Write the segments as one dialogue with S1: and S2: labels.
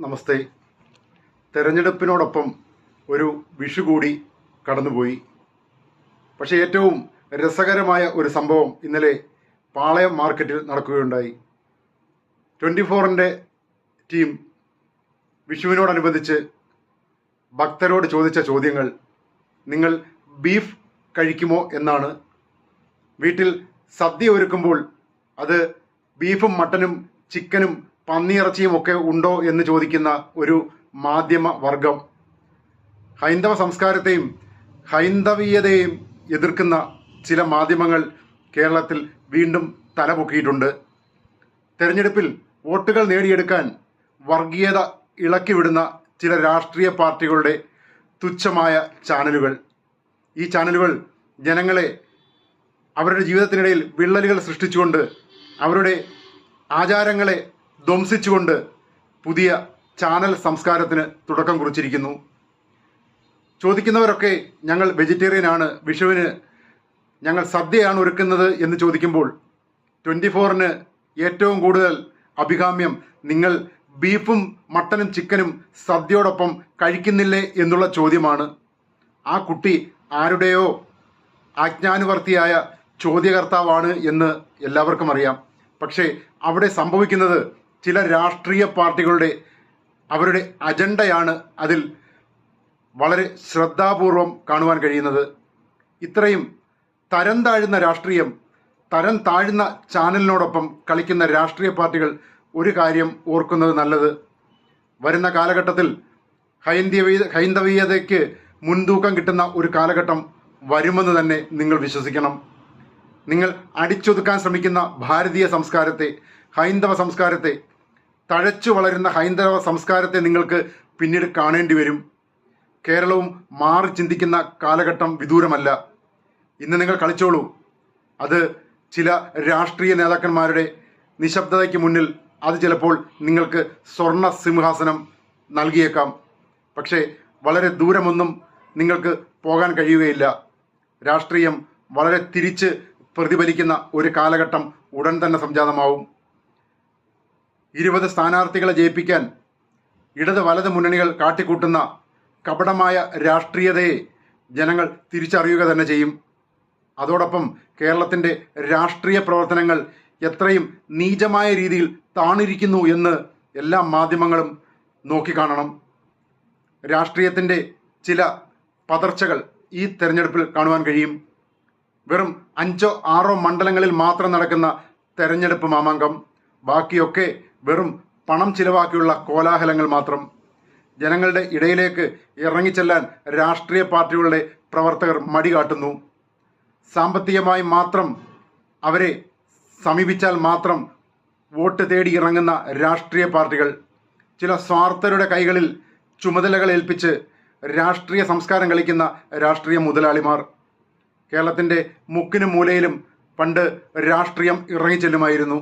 S1: നമസ്തേ. തെരഞ്ഞെടുപ്പിനോടൊപ്പം ഒരു വിഷു കൂടി കടന്നുപോയി. പക്ഷേ ഏറ്റവും രസകരമായ ഒരു സംഭവം ഇന്നലെ പാളയം മാർക്കറ്റിൽ നടക്കുകയുണ്ടായി. ട്വന്റി ഫോറിന്റെ ടീം വിഷുവിനോടനുബന്ധിച്ച് ഭക്തരോട് ചോദിച്ച ചോദ്യങ്ങൾ നിങ്ങൾ ബീഫ് കഴിക്കുമോ? എന്നാണ്. വീട്ടിൽ സദ്യ ഒരുക്കുമ്പോൾ അത് ബീഫും മട്ടനും ചിക്കനും പന്നിയിറച്ചിയും ഒക്കെ ഉണ്ടോ എന്ന് ചോദിക്കുന്ന ഒരു മാധ്യമ വർഗം. ഹൈന്ദവ സംസ്കാരത്തെയും ഹൈന്ദവീയതയെയും എതിർക്കുന്ന ചില മാധ്യമങ്ങൾ കേരളത്തിൽ വീണ്ടും തലപൊക്കിയിട്ടുണ്ട്. തെരഞ്ഞെടുപ്പിൽ വോട്ടുകൾ നേടിയെടുക്കാൻ വർഗീയത ഇളക്കിവിടുന്ന ചില രാഷ്ട്രീയ പാർട്ടികളുടെ തുച്ഛമായ ചാനലുകൾ. ഈ ചാനലുകൾ ജനങ്ങളെ അവരുടെ ജീവിതത്തിനിടയിൽ വിള്ളലുകൾ സൃഷ്ടിച്ചുകൊണ്ട് അവരുടെ ആചാരങ്ങളെ ധ്വംസിച്ചുകൊണ്ട് പുതിയ ചാനൽ സംസ്കാരത്തിന് തുടക്കം കുറിച്ചിരിക്കുന്നു. ചോദിക്കുന്നവരൊക്കെ ഞങ്ങൾ വെജിറ്റേറിയൻ ആണ് വിഷുവിന് ഞങ്ങൾ സദ്യയാണ് ഒരുക്കുന്നത് എന്ന് ചോദിക്കുമ്പോൾ ട്വന്റി ഫോറിന് ഏറ്റവും കൂടുതൽ അഭികാമ്യം നിങ്ങൾ ബീഫും മട്ടനും ചിക്കനും സദ്യയോടൊപ്പം കഴിക്കുന്നില്ലേ എന്നുള്ള ചോദ്യമാണ്. ആ കുട്ടി ആരുടെയോ ആജ്ഞാനുവർത്തിയായ ചോദ്യകർത്താവാണ് എന്ന് എല്ലാവർക്കും അറിയാം. പക്ഷേ അവിടെ സംഭവിക്കുന്നത് ചില രാഷ്ട്രീയ പാർട്ടികളുടെ അവരുടെ അജണ്ടയാണ് അതിൽ വളരെ ശ്രദ്ധാപൂർവം കാണുവാൻ കഴിയുന്നത്. ഇത്രയും തരം താഴ്ന്ന രാഷ്ട്രീയം തരം താഴ്ന്ന ചാനലിനോടൊപ്പം കളിക്കുന്ന രാഷ്ട്രീയ പാർട്ടികൾ ഒരു കാര്യം ഓർക്കുന്നത് നല്ലത്. വരുന്ന കാലഘട്ടത്തിൽ ഹൈന്ദവീയ ഹൈന്ദവീയതയ്ക്ക് മുൻതൂക്കം കിട്ടുന്ന ഒരു കാലഘട്ടം വരുമെന്ന് തന്നെ നിങ്ങൾ വിശ്വസിക്കണം. നിങ്ങൾ അടിച്ചൊതുക്കാൻ ശ്രമിക്കുന്ന ഭാരതീയ സംസ്കാരത്തെ ഹൈന്ദവ സംസ്കാരത്തെ തഴച്ചു വളരുന്ന ഹൈന്ദവ സംസ്കാരത്തെ നിങ്ങൾക്ക് പിന്നീട് കാണേണ്ടി വരും. കേരളവും മാറി ചിന്തിക്കുന്ന കാലഘട്ടം വിദൂരമല്ല. ഇന്ന് നിങ്ങൾ കളിച്ചോളൂ. അത് ചില രാഷ്ട്രീയ നേതാക്കന്മാരുടെ നിശബ്ദതയ്ക്ക് മുന്നിൽ അത് ചിലപ്പോൾ നിങ്ങൾക്ക് സ്വർണ സിംഹാസനം നൽകിയേക്കാം. പക്ഷേ വളരെ ദൂരമൊന്നും നിങ്ങൾക്ക് പോകാൻ കഴിയുകയില്ല. രാഷ്ട്രീയം വളരെ തിരിച്ച് പ്രതിഫലിക്കുന്ന ഒരു കാലഘട്ടം ഉടൻ തന്നെ സംജാതമാവും. ഇരുപത് സ്ഥാനാർത്ഥികളെ ജയിപ്പിക്കാൻ ഇടത് വലത് മുന്നണികൾ കാട്ടിക്കൂട്ടുന്ന കപടമായ രാഷ്ട്രീയതയെ ജനങ്ങൾ തിരിച്ചറിയുക തന്നെ ചെയ്യും. അതോടൊപ്പം കേരളത്തിന്റെ രാഷ്ട്രീയ പ്രവർത്തനങ്ങൾ എത്രയും നീചമായ രീതിയിൽ താണിരിക്കുന്നു എന്ന് എല്ലാ മാധ്യമങ്ങളും നോക്കിക്കാണണം. രാഷ്ട്രീയത്തിന്റെ ചില പതർച്ചകൾ ഈ തെരഞ്ഞെടുപ്പിൽ കാണുവാൻ കഴിയും. വെറും അഞ്ചോ ആറോ മണ്ഡലങ്ങളിൽ മാത്രം നടക്കുന്ന തെരഞ്ഞെടുപ്പ് മാമാങ്കം. ബാക്കിയൊക്കെ വെറും പണം ചിലവാക്കിയുള്ള കോലാഹലങ്ങൾ മാത്രം ജനങ്ങളുടെ ഇടയിലേക്ക് ഇറങ്ങിച്ചെല്ലാൻ രാഷ്ട്രീയ പാർട്ടികളുടെ പ്രവർത്തകർ മടി കാട്ടുന്നു. സാമ്പത്തികമായി മാത്രം അവരെ സമീപിച്ചാൽ മാത്രം വോട്ട് തേടി ഇറങ്ങുന്ന രാഷ്ട്രീയ പാർട്ടികൾ ചില സ്വാർത്ഥരുടെ കൈകളിൽ ചുമതലകൾ ഏൽപ്പിച്ച് രാഷ്ട്രീയ സംസ്കാരം കളിക്കുന്ന രാഷ്ട്രീയ മുതലാളിമാർ. കേരളത്തിന്റെ മുക്കിനും മൂലയിലും പണ്ട് രാഷ്ട്രീയം ഇറങ്ങിച്ചെല്ലുമായിരുന്നു.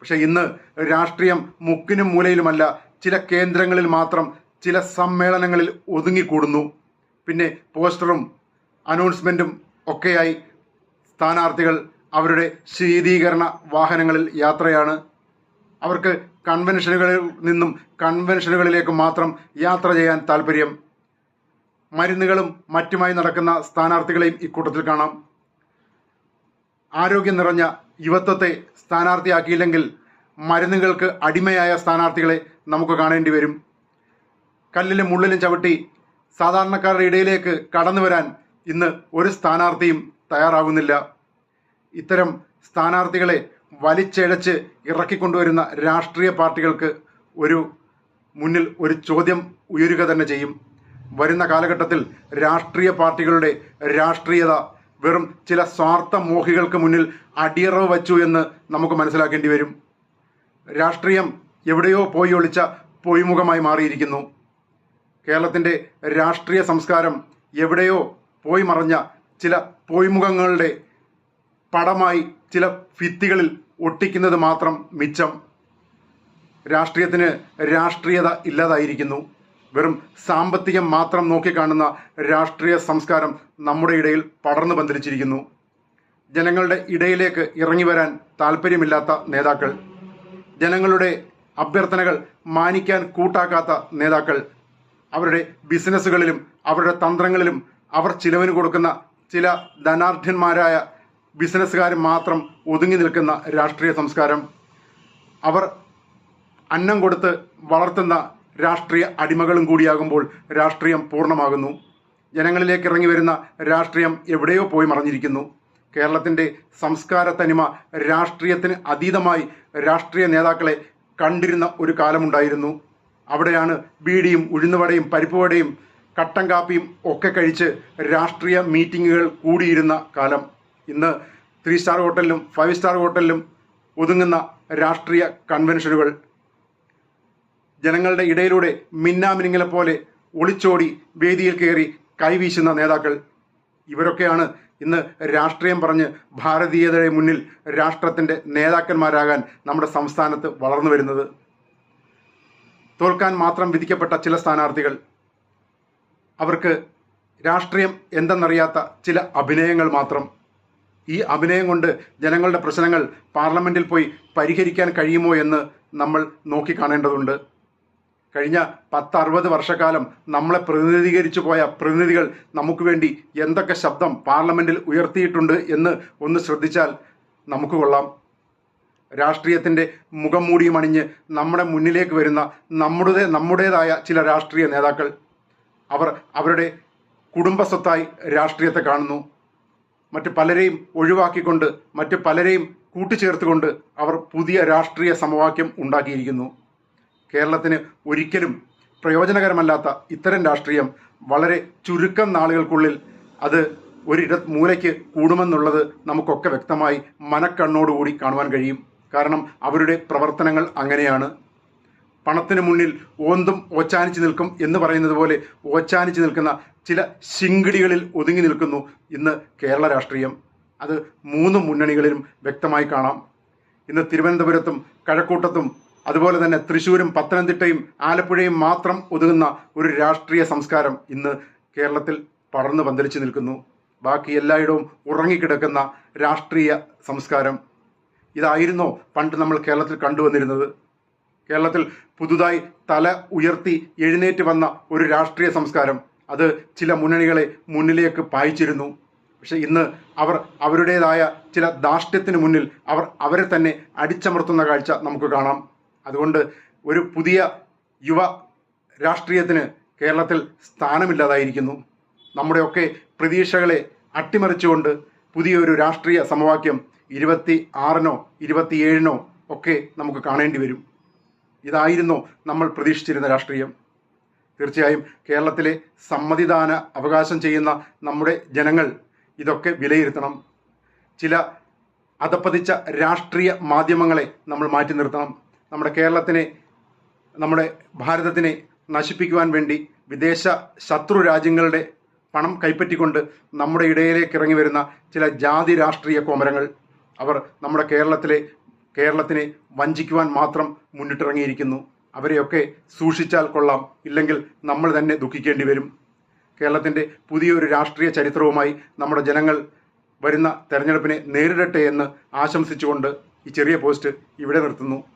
S1: പക്ഷെ ഇന്ന് രാഷ്ട്രീയം മുക്കിനും മൂലയിലുമല്ല ചില കേന്ദ്രങ്ങളിൽ മാത്രം ചില സമ്മേളനങ്ങളിൽ ഒതുങ്ങിക്കൂടുന്നു. പിന്നെ പോസ്റ്ററും അനൗൺസ്മെന്റും ഒക്കെയായി സ്ഥാനാർത്ഥികൾ അവരുടെ ശീതീകരണ വാഹനങ്ങളിൽ യാത്രയാണ്. അവർക്ക് കൺവെൻഷനുകളിൽ നിന്നും കൺവെൻഷനുകളിലേക്ക് മാത്രം യാത്ര ചെയ്യാൻ താല്പര്യം മരുന്നുകളും മറ്റുമായി നടക്കുന്ന സ്ഥാനാർത്ഥികളെയും ഇക്കൂട്ടത്തിൽ കാണാം. ആരോഗ്യം നിറഞ്ഞ യുവത്വത്തെ സ്ഥാനാർത്ഥിയാക്കിയില്ലെങ്കിൽ മരുന്നുകൾക്ക് അടിമയായ സ്ഥാനാർത്ഥികളെ നമുക്ക് കാണേണ്ടി വരും. കല്ലിലും മുള്ളിലും ചവിട്ടി സാധാരണക്കാരുടെ ഇടയിലേക്ക് കടന്നു വരാൻ ഇന്ന് ഒരു സ്ഥാനാർത്ഥിയും തയ്യാറാകുന്നില്ല. ഇത്തരം സ്ഥാനാർത്ഥികളെ വലിച്ചഴച്ച് ഇറക്കിക്കൊണ്ടുവരുന്ന രാഷ്ട്രീയ പാർട്ടികൾക്ക് ഒരു മുന്നിൽ ഒരു ചോദ്യം ഉയരുക തന്നെ ചെയ്യും. വരുന്ന കാലഘട്ടത്തിൽ രാഷ്ട്രീയ പാർട്ടികളുടെ രാഷ്ട്രീയത വെറും ചില സ്വാർത്ഥ മോഹികൾക്ക് മുന്നിൽ അടിയറവ് വച്ചു എന്ന് നമുക്ക് മനസ്സിലാക്കേണ്ടി വരും. രാഷ്ട്രീയം എവിടെയോ പോയി ഒളിച്ച പൊയ്മുഖമായി മാറിയിരിക്കുന്നു. കേരളത്തിന്റെ രാഷ്ട്രീയ സംസ്കാരം എവിടെയോ പോയി മറഞ്ഞ ചില പൊയ്മുഖങ്ങളുടെ പടമായി ചില ഭിത്തികളിൽ ഒട്ടിക്കുന്നത് മാത്രം മിച്ചം. രാഷ്ട്രീയത്തിന് രാഷ്ട്രീയത ഇല്ലാതായിരിക്കുന്നു. വെറും സാമ്പത്തികം മാത്രം നോക്കിക്കാണുന്ന രാഷ്ട്രീയ സംസ്കാരം നമ്മുടെ ഇടയിൽ പടർന്നു പന്തലിച്ചിരിക്കുന്നു. ജനങ്ങളുടെ ഇടയിലേക്ക് ഇറങ്ങി വരാൻ താല്പര്യമില്ലാത്ത നേതാക്കൾ ജനങ്ങളുടെ അഭ്യർത്ഥനകൾ മാനിക്കാൻ കൂട്ടാക്കാത്ത നേതാക്കൾ അവരുടെ ബിസിനസ്സുകളിലും അവരുടെ തന്ത്രങ്ങളിലും അവർ ചിലവിന് കൊടുക്കുന്ന ചില ധനാർഢ്യന്മാരായ ബിസിനസ്സുകാർ മാത്രം ഒതുങ്ങി നിൽക്കുന്ന രാഷ്ട്രീയ സംസ്കാരം അവർ അന്നം കൊടുത്ത് വളർത്തുന്ന രാഷ്ട്രീയ അടിമകളും കൂടിയാകുമ്പോൾ രാഷ്ട്രീയം പൂർണമാകുന്നു. ജനങ്ങളിലേക്ക് ഇറങ്ങി വരുന്ന രാഷ്ട്രീയം എവിടെയോ പോയി മറഞ്ഞിരിക്കുന്നു. കേരളത്തിന്റെ സംസ്കാര തനിമ രാഷ്ട്രീയത്തിന് അതീതമായി രാഷ്ട്രീയ നേതാക്കളെ കണ്ടിരുന്ന ഒരു കാലമുണ്ടായിരുന്നു. അവിടെയാണ് ബീഡിയും ഉഴുന്നുവടയും പരിപ്പുവടയും കട്ടൻ കാപ്പിയും ഒക്കെ കഴിച്ച് രാഷ്ട്രീയ മീറ്റിങ്ങുകൾ കൂടിയിരുന്ന കാലം. ഇന്ന് ത്രീ സ്റ്റാർ ഹോട്ടലിലും ഫൈവ് സ്റ്റാർ ഹോട്ടലിലും ഒതുങ്ങുന്ന രാഷ്ട്രീയ കൺവെൻഷനുകൾ ജനങ്ങളുടെ ഇടയിലൂടെ മിന്നാമിനിങ്ങളെ പോലെ ഒളിച്ചോടി വേദിയിൽ കയറി കൈവീശുന്ന നേതാക്കൾ ഇവരൊക്കെയാണ് ഇന്ന് രാഷ്ട്രീയം പറഞ്ഞ് ഭാരതീയതയുടെ മുന്നിൽ രാഷ്ട്രത്തിന്റെ നേതാക്കന്മാരാകാൻ നമ്മുടെ സംസ്ഥാനത്ത് വളർന്നു വരുന്നത്. തോൽക്കാൻ മാത്രം വിധിക്കപ്പെട്ട ചില സ്ഥാനാർത്ഥികൾ. അവർക്ക് രാഷ്ട്രീയം എന്തെന്നറിയാത്ത ചില അഭിനയങ്ങൾ മാത്രം. ഈ അഭിനയം കൊണ്ട് ജനങ്ങളുടെ പ്രശ്നങ്ങൾ പാർലമെന്റിൽ പോയി പരിഹരിക്കാൻ കഴിയുമോ എന്ന് നമ്മൾ നോക്കിക്കാണേണ്ടതുണ്ട്. കഴിഞ്ഞ പത്തറുപത് വർഷക്കാലം നമ്മളെ പ്രതിനിധീകരിച്ചു പോയ പ്രതിനിധികൾ നമുക്ക് വേണ്ടി എന്തൊക്കെ ശബ്ദം പാർലമെന്റിൽ ഉയർത്തിയിട്ടുണ്ട് എന്ന് ഒന്ന് ശ്രദ്ധിച്ചാൽ നമുക്ക് കൊള്ളാം. രാഷ്ട്രീയത്തിന്റെ മുഖം മൂടിയും അണിഞ്ഞ് നമ്മുടെ മുന്നിലേക്ക് വരുന്ന നമ്മുടെ നമ്മുടേതായ ചില രാഷ്ട്രീയ നേതാക്കൾ. അവർ അവരുടെ കുടുംബസ്വത്തായി രാഷ്ട്രീയത്തെ കാണുന്നു. മറ്റ് പലരെയും ഒഴിവാക്കിക്കൊണ്ട് മറ്റ് പലരെയും കൂട്ടിച്ചേർത്തുകൊണ്ട് അവർ പുതിയ രാഷ്ട്രീയ സമവാക്യം ഉണ്ടാക്കിയിരിക്കുന്നു. കേരളത്തിന് ഒരിക്കലും പ്രയോജനകരമല്ലാത്ത ഇത്തരം രാഷ്ട്രീയം വളരെ ചുരുക്കം നാളുകൾക്കുള്ളിൽ അത് ഒരിട മൂലയ്ക്ക് കൂടുമെന്നുള്ളത് നമുക്കൊക്കെ വ്യക്തമായി മനക്കണ്ണോടുകൂടി കാണുവാൻ കഴിയും. കാരണം അവരുടെ പ്രവർത്തനങ്ങൾ അങ്ങനെയാണ്. പണത്തിന് മുന്നിൽ ഓന്തും ഓച്ചാനിച്ച് നിൽക്കും എന്ന് പറയുന്നത് പോലെ ഓച്ചാനിച്ച് നിൽക്കുന്ന ചില ശിങ്കിടികളിൽ ഒതുങ്ങി നിൽക്കുന്നു ഇന്ന് കേരള രാഷ്ട്രീയം. അത് മൂന്ന് മുന്നണികളിലും വ്യക്തമായി കാണാം. ഇന്ന് തിരുവനന്തപുരത്തും കഴക്കൂട്ടത്തും അതുപോലെ തന്നെ തൃശ്ശൂരും പത്തനംതിട്ടയും ആലപ്പുഴയും മാത്രം ഒതുങ്ങുന്ന ഒരു രാഷ്ട്രീയ സംസ്കാരം ഇന്ന് കേരളത്തിൽ പടർന്നു പന്തലിച്ചു നിൽക്കുന്നു. ബാക്കി എല്ലായിടവും ഉറങ്ങിക്കിടക്കുന്ന രാഷ്ട്രീയ സംസ്കാരം ഇതായിരുന്നോ പണ്ട് നമ്മൾ കേരളത്തിൽ കണ്ടുവന്നിരുന്നത്? കേരളത്തിൽ പുതുതായി തല ഉയർത്തി എഴുന്നേറ്റ് വന്ന ഒരു രാഷ്ട്രീയ സംസ്കാരം അത് ചില മുന്നണികളെ മുന്നിലേക്ക് പായിച്ചിരുന്നു. പക്ഷെ ഇന്ന് അവർ അവരുടേതായ ചില ധാർഷ്ട്യത്തിന് മുന്നിൽ അവർ അവരെ തന്നെ അടിച്ചമർത്തുന്ന കാഴ്ച നമുക്ക് കാണാം. അതുകൊണ്ട് ഒരു പുതിയ യുവ രാഷ്ട്രീയത്തിന് കേരളത്തിൽ സ്ഥാനമില്ലാതായിരിക്കുന്നു. നമ്മുടെയൊക്കെ പ്രതീക്ഷകളെ അട്ടിമറിച്ചുകൊണ്ട് പുതിയൊരു രാഷ്ട്രീയ സമവാക്യം ഇരുപത്തി ആറിനോ ഇരുപത്തിയേഴിനോ ഒക്കെ നമുക്ക് കാണേണ്ടി വരും. ഇതായിരുന്നു നമ്മൾ പ്രതീക്ഷിച്ചിരുന്ന രാഷ്ട്രീയം. തീർച്ചയായും കേരളത്തിലെ സമ്മതിദാന അവകാശം ചെയ്യുന്ന നമ്മുടെ ജനങ്ങൾ ഇതൊക്കെ വിലയിരുത്തണം. ചില അധപ്പതിച്ച രാഷ്ട്രീയ മാധ്യമങ്ങളെ നമ്മൾ മാറ്റി നിർത്തണം. നമ്മുടെ കേരളത്തിനെ നമ്മുടെ ഭാരതത്തിനെ നശിപ്പിക്കുവാൻ വേണ്ടി വിദേശ ശത്രു രാജ്യങ്ങളുടെ പണം കൈപ്പറ്റിക്കൊണ്ട് നമ്മുടെ ഇടയിലേക്ക് ഇറങ്ങി വരുന്ന ചില ജാതി രാഷ്ട്രീയ കോമരങ്ങൾ അവർ നമ്മുടെ കേരളത്തിലെ കേരളത്തിനെ വഞ്ചിക്കുവാൻ മാത്രം മുന്നിട്ടിറങ്ങിയിരിക്കുന്നു. അവരെയൊക്കെ സൂക്ഷിച്ചാൽ കൊള്ളാം. ഇല്ലെങ്കിൽ നമ്മൾ തന്നെ ദുഃഖിക്കേണ്ടി വരും. കേരളത്തിന്റെ പുതിയൊരു രാഷ്ട്രീയ ചരിത്രവുമായി നമ്മുടെ ജനങ്ങൾ വരുന്ന തെരഞ്ഞെടുപ്പിനെ നേരിടട്ടെ എന്ന് ആശംസിച്ചുകൊണ്ട് ഈ ചെറിയ പോസ്റ്റ് ഇവിടെ നിർത്തുന്നു.